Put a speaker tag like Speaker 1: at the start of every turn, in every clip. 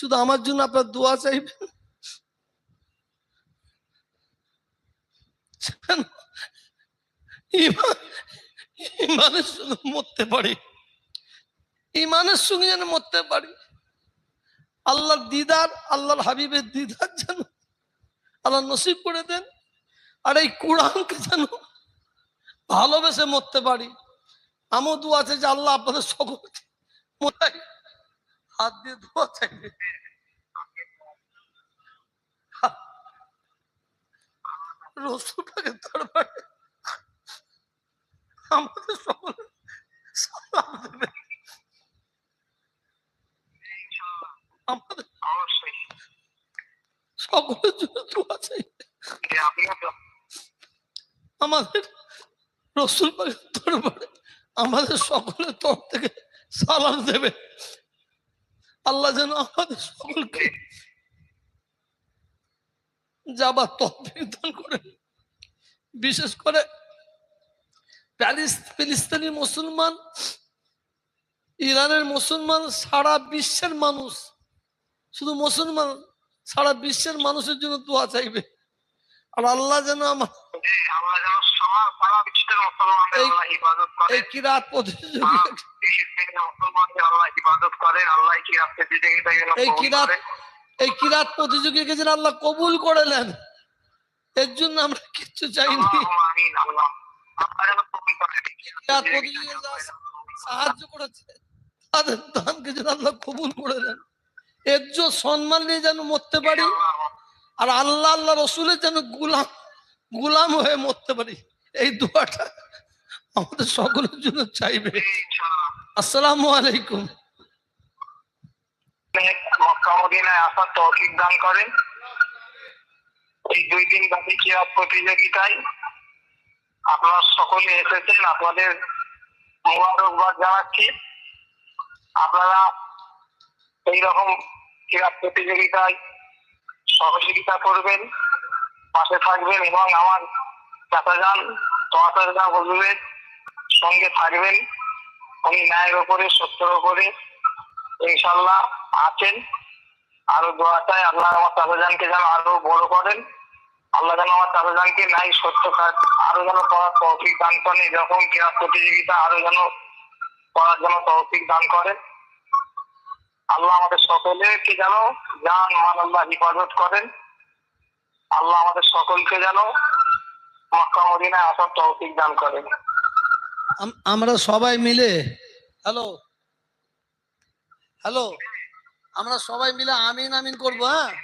Speaker 1: শুধু আমার জন্য আপনার দোয়া চাইবেন? ইমানের সঙ্গে মরতে পারি। ইমানের সঙ্গে যেন মরতে পারি। আল্লাহর দিদার, আল্লাহর হাবিবের দিদার যেন আল্লাহ নসিব করে দেন। আর এই কোরআনকে যেন ভালোবেসে মরতে পারি। আমও দু আছে যে আল্লাহ আপনাদের সকলকে মোটাই হাত দিয়ে দোয়া চাইবে রসুলটাকে দরবারে আমাদের সকলে সালাম দেবে। আমাদের সকলের জন্য দোয়া
Speaker 2: তো
Speaker 1: আমাদের রসুল দরবারে আমাদের সকলের তরফ থেকে সালাম দেবে। আল্লাহ যেন আমাদের সকলকে যাবার তহবিল দান করে বিশেষ করে প্যালিস- ফিলিস্তিনি মুসলমান ইরানের মুসলমান সারা বিশ্বের মানুষ শুধু মুসলমান সারা বিশ্বের মানুষের জন্য দোয়া চাইবে। আর আল্লাহ যেন আমার
Speaker 2: মুসলমানদের
Speaker 1: এই- কিরাত প্রতিযোগী
Speaker 2: আর ফিলিস্তিনের আল্লাহ ইবাদত করেন আল্লাহ কিরাত প্রতিযোগিতা
Speaker 1: এই কিরাত
Speaker 2: করেন।
Speaker 1: এই কিরাত প্রতিযোগীকে যেন আল্লাহ কবুল করে নেন। এর জন্য আমরা কিচ্ছু চাইনি। সাহায্য করেছে তাদের দানকে যেন আল্লাহ কবুল করে এর সম্মান নিয়ে যেন মরতে পারি আর আল্লাহ আল্লাহ রসুলের যেন গুলাম গুলাম হয়ে মরতে পারি এই দোয়াটা আমাদের সকলের জন্য চাইবে। আসসালামু আলাইকুম।
Speaker 2: দান করেন। এই দুই প্রতিযোগিতায় আপনারা সকলে এসেছেন, আপনাদের জানাচ্ছি। আপনারা এইরকম ক্রীড়া প্রতিযোগিতায় সহযোগিতা করবেন, পাশে থাকবেন এবং আমার চাচাজান তোয়াচাজা হুজুরের সঙ্গে থাকবেন। উনি ন্যায়ের ওপরে সত্যের ওপরে ইনশাল্লাহ আছেন। আরও দোয়া চাই, আল্লাহ আমার চাচাজানকে যেন আরও বড় করেন। আল্লাহ যেন আমার চাচাজানকে ন্যায় সত্য কাজ, আরও যেন করার তৌফিক দান করেন, এরকম ক্রীড়া প্রতিযোগিতা আরও যেন করার জন্য তৌফিক দান করেন। আল্লাহ আমাদের সকলেকে যেন জান, মান, আল্লাহ হিফাজত করেন। আল্লাহ আমাদের সকলকে যেন মক্কা, মদিনায় আসার তৌফিক দান করেন।
Speaker 1: আমরা সবাই মিলে, হ্যালো? হ্যালো? আমরা সবাই মিলে আমিন আমিন করব হ্যাঁ?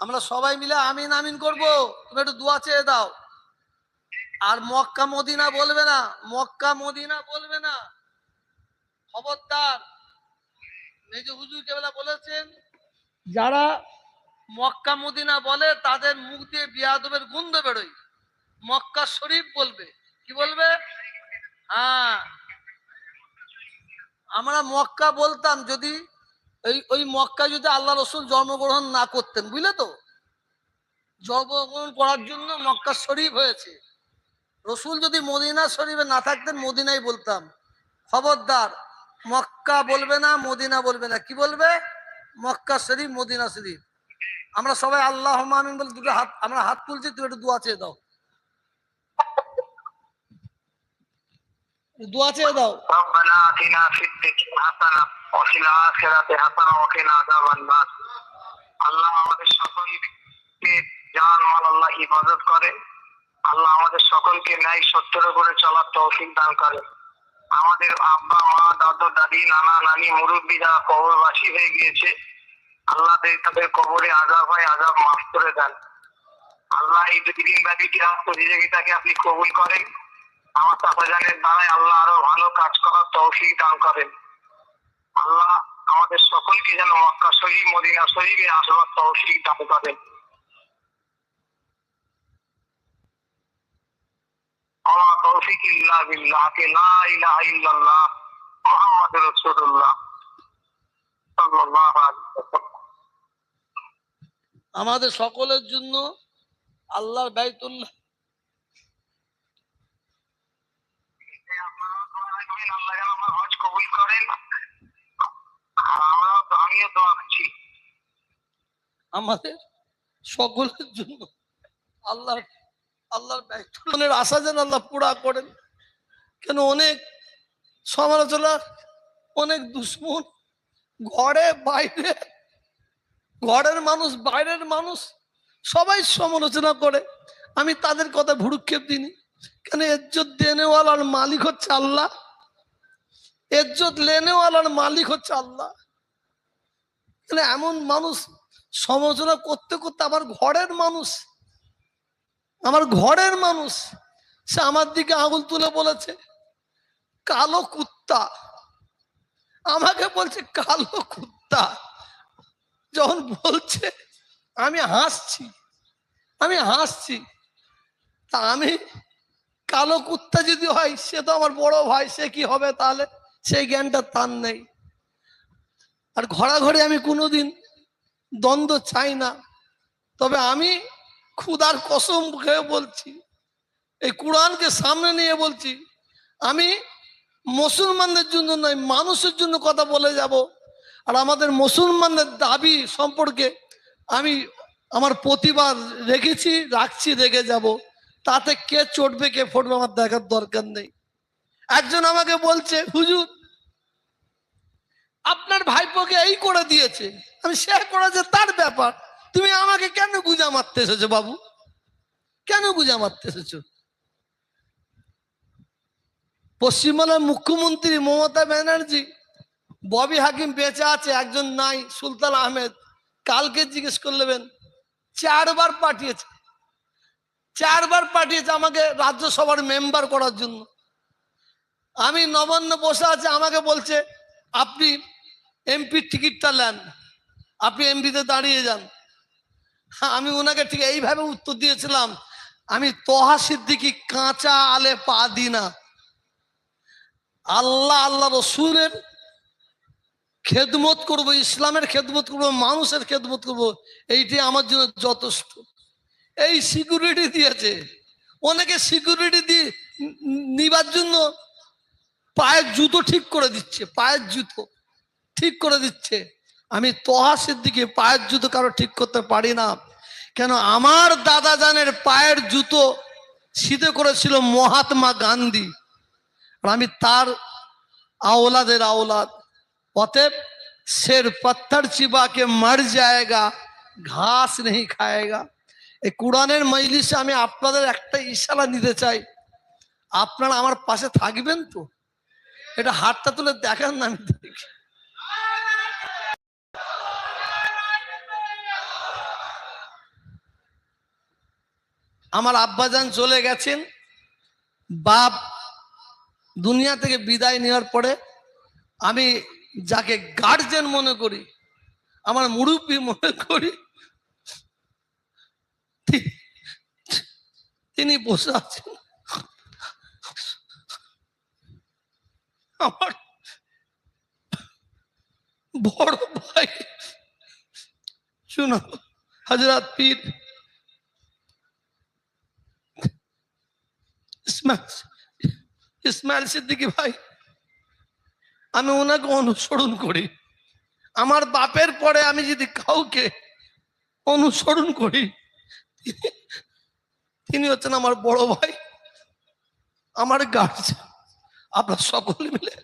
Speaker 1: আমরা সবাই মিলে আমিন আমিন করব। তুমি একটু দোয়া চেয়ে দাও। আর মক্কা মদিনা বলবে না, মক্কা মদিনা বলবে না। খবরদার। মেজ হুজুর কেবলা বলেছেন, যারা মক্কা মদিনা বলে, তাদের মুখ দিয়ে বিয়াদবের গন্ধ বেরোয়। মক্কা শরীফ বলবে। কি বলবে? আমরা মক্কা বলতাম যদি ওই ওই মক্কা যদি আল্লাহ রসুল জন্মগ্রহণ না করতেন, বুঝলে তো? জন্মগ্রহণ করার জন্য মক্কা শরীফ হয়েছে। রসুল যদি মদিনা শরীফে না থাকতেন, মদিনাই বলতাম। খবরদার, মক্কা বলবে না, মদিনা বলবে না। কি বলবে? মক্কা শরীফ, মদিনা শরীফ। আমরা সবাই আল্লাহ আমিন বলে দুটো হাত, আমরা হাত তুলছি তুই একটু দোয়া চেয়ে দাও। দোয়া চেয়ে দাও।
Speaker 2: আল্লাহ আমাদের সকলকে জান মাল আল্লাহ হিফাজত করে, আল্লাহ আমাদের সকলকে ন্যায় সত্যের উপরে চলার তৌফিক দান করে। আমাদের আব্বা, মা, দাদু, দাদি, নানা, নানি মুরব্বী যারা কবরবাসী হয়ে গিয়েছে। আল্লাহ তাদের কবরে আজাব হয়, আজাব মাফ করে দেন। আল্লাহ এই দুদিন ব্যাপী কি প্রতিযোগিতাকে আপনি কবুল করেন। আমার চাচাজানের দ্বারাই আল্লাহ আরও ভালো কাজ করার তৌফিক দান করেন। আল্লাহ আমাদের সকলকে যেন মক্কা শরীফ মদিনা শরীফে আসবার তৌফিক দান করেন। তৌফিক বিল্লাহ, কে লা ইলাহা ইল্লাল্লাহ
Speaker 1: আমাদের সকলের জন্য আল্লাহর বাইতুল্লাহ
Speaker 2: আল্লাহ যেন আমার হজ কবুল করেন আর আমরা আমিও দোয়া করছি
Speaker 1: আমাদের সকলের জন্য আল্লাহ আল্লাহর ব্যক্তির আশা যেন আল্লাহ পুরা করেন। কেন অনেক সমালোচনা অনেক দুশ্মন ঘরে বাইরে, ঘরের মানুষ, বাইরের মানুষ সবাই সমালোচনা করে। আমি তাদের কথা ভুরুক্ষেপ দিইনি। কেন এজ্জত দেনেওয়ালার মালিক হচ্ছে আল্লাহ? এজ্জত লেনেওয়ালার মালিক হচ্ছে আল্লাহ। এমন মানুষ সমালোচনা করতে করতে আমার ঘরের মানুষ। আমার ঘরের মানুষ। সে আমার দিকে আঙুল তুলে বলেছে, কালো কুত্তা। আমাকে বলছে, কালো কুত্তা। যখন বলছে, আমি হাসছি আমি হাসছি। তা আমি, কালো কুত্তা যদি হয়, সে তো আমার বড় ভাই, সে কি হবে তাহলে? সেই জ্ঞানটা তার নেই। আর ঘোরাঘরে আমি কোনোদিন দ্বন্দ্ব চাই না। তবে আমি ক্ষুদার কসম খেয়ে বলছি, এই কোরআনকে সামনে নিয়ে বলছি, আমি মুসলমানদের জন্য নয়, মানুষের জন্য কথা বলে যাব। আর আমাদের মুসলমানদের দাবি সম্পর্কে আমি আমার প্রতিবাদ রেখেছি, রাখছি, রেখে যাব। তাতে কে চটবে, কে ফুটবে, আমার দেখার দরকার নেই। একজন আমাকে বলছে, হুজুর আপনার ভাইপোকে এই করে দিয়েছে। আমি সে করেছে তার ব্যাপার। তুমি আমাকে কেন গুজা মারতে এসেছ বাবু? কেন গুজা মারতে এসেছ? পশ্চিমবাংলার মুখ্যমন্ত্রী মমতা ব্যানার্জি, ববি হাকিম বেঁচে আছে, একজন নাই, সুলতান আহমেদ। কালকে জিজ্ঞেস করলেন চারবার পাঠিয়েছে। চারবার পাঠিয়েছে আমাকে রাজ্যসভার মেম্বার করার জন্য। আমি নবান্ন বসে আছে, আমাকে বলছে, আপনি এমপির টিকিটটা নেন। আপনি এমপিতে দাঁড়িয়ে যান। আমি ওনাকে ঠিক এইভাবে উত্তর দিয়েছিলাম, আমি তোহা সিদ্দিকি কাঁচা আলে পা দিই না। আল্লাহ আল্লাহ রসুলের খেদমত করব, ইসলামের খেদমত করব, মানুষের খেদমত করব, এইটি আমার জন্য যথেষ্ট। এই সিকিউরিটি দিয়েছে। অনেকে সিকিউরিটি দিয়ে নিবার জন্য পায়ের জুতো ঠিক করে দিচ্ছে, পায়ের জুতো। ঠিক করে দিচ্ছে। আমি তোহা সিদ্দিকে পায়ের জুতো কারও ঠিক করতে পারি না। কেন আমার দাদা জানের পায়ের জুতো শীতে করেছিল মহাত্মা গান্ধী। আর আমি তার আওলাদের আওলাদ। অতএব শের পত্থর চিবাকে মর যায়গা, ঘাস নেই খায়গা। এই কোরআনের মজলিসে আমি আপনাদের একটা ইশারা নিতে চাই। আপনারা আমার পাশে থাকবেন তো? এটা হাতটা তুলে দেখান না আমি দেখি। আমার আব্বাজান চলে গেছেন। বাপ দুনিয়া থেকে বিদায় নেওয়ার পরে আমি যাকে গার্জেন মনে করি, আমার মুরব্বী মনে করি, তিনি বসে আছেন। আমার বড় ভাই, শুনো হাজরাত পীর ইসমাইল সিদ্দিকী ভাই, আমি ওনাকে অনুসরণ করি। আমার বাপের পরে আমি যদি কাউকে অনুসরণ করি, তিনি হচ্ছেন আমার বড় ভাই, আমার গার্জেন আপনার সকলে মিলে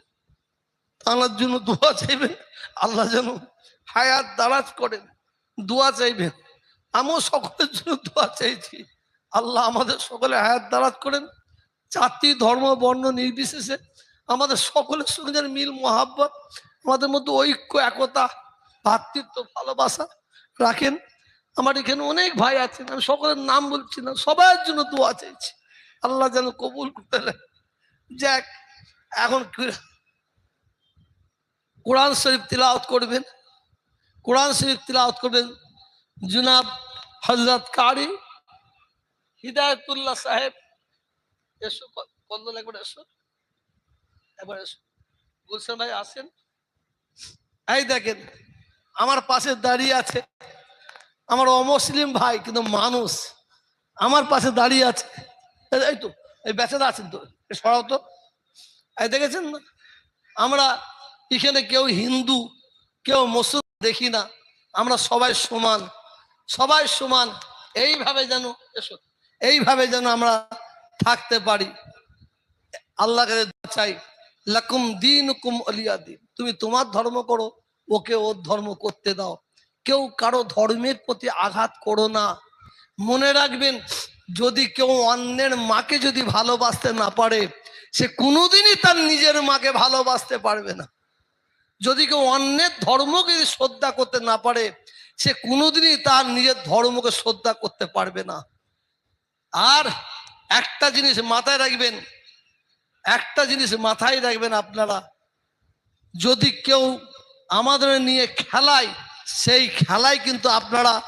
Speaker 1: তাঁর জন্য দোয়া চাইবেন, আল্লাহ যেন হায়াত দারাজ করেন, দোয়া চাইবেন। আমিও সকলের জন্য দোয়া চাইছি। আল্লাহ আমাদের সকলে হায়াত দারাজ করেন। জাতি ধর্ম, বর্ণ নির্বিশেষে আমাদের সকলের সঙ্গে যেন মিল, মহাব্বত, আমাদের মধ্যে ঐক্য, একতা, ভাতৃত্ব, ভালোবাসা রাখেন। আমার এখানে অনেক ভাই আছেন, আমি সকলের নাম বলছি না সবার জন্য দোয়া চাইছি। আল্লাহ যেন কবুল করতে যাক, এখন কোরআন শরীফ তিলাওয়াত করবেন। কোরআন শরীফ তিলাওয়াত করবেন জুনাব হজরত কারি, হিদায়তুল্লাহ সাহেব। এসো, ক- কন্দন একবার এসো। একবার এসো। গুলশান ভাই, আসেন। এই দেখেন, আমার পাশে দাঁড়িয়ে আছে আমার অমুসলিম ভাই, কিন্তু মানুষ। আমার পাশে দাঁড়িয়ে আছে। এই- তো, এই বেচারা আছেন তো সরাও তো। এই দেখেছেন না? আমরা এখানে কেউ হিন্দু, কেউ মুসলিম দেখি না। আমরা সবাই সমান সবাই সমান। এইভাবে যেন, এসো। এইভাবে যেন আমরা থাকতে পারি। আল্লাহকে চাই, লাকুম দিন হুকুম অলিয়া দিন। তুমি তোমার ধর্ম করো, ওকে ওর ধর্ম করতে দাও। কেউ কারও ধর্মের প্রতি আঘাত করো না। মনে রাখবেন, যদি কেউ অন্যের মাকে যদি ভালোবাসতে না পারে, সে কোনোদিনই তার নিজের মাকে ভালোবাসতে পারবে না। যদি কেউ অন্যের ধর্মকে শ্রদ্ধা করতে না পারে, সে কোনোদিনই তার নিজের ধর্মকে শ্রদ্ধা করতে পারবে না। আর একটা জিনিস মাথায় রাখবেন, একটা জিনিস মাথায় রাখবেন আপনারা। যদি কেউ আমাদের নিয়ে খেলায়, সেই খেলায় কিন্তু আপনারা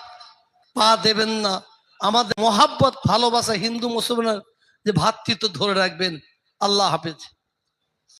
Speaker 1: পা দেবেন না। আমাদের মহাব্বত, ভালোবাসা হিন্দু মুসলমানের যে ভ্রাতৃত্ব ধরে রাখবেন। আল্লাহ হাফেজ।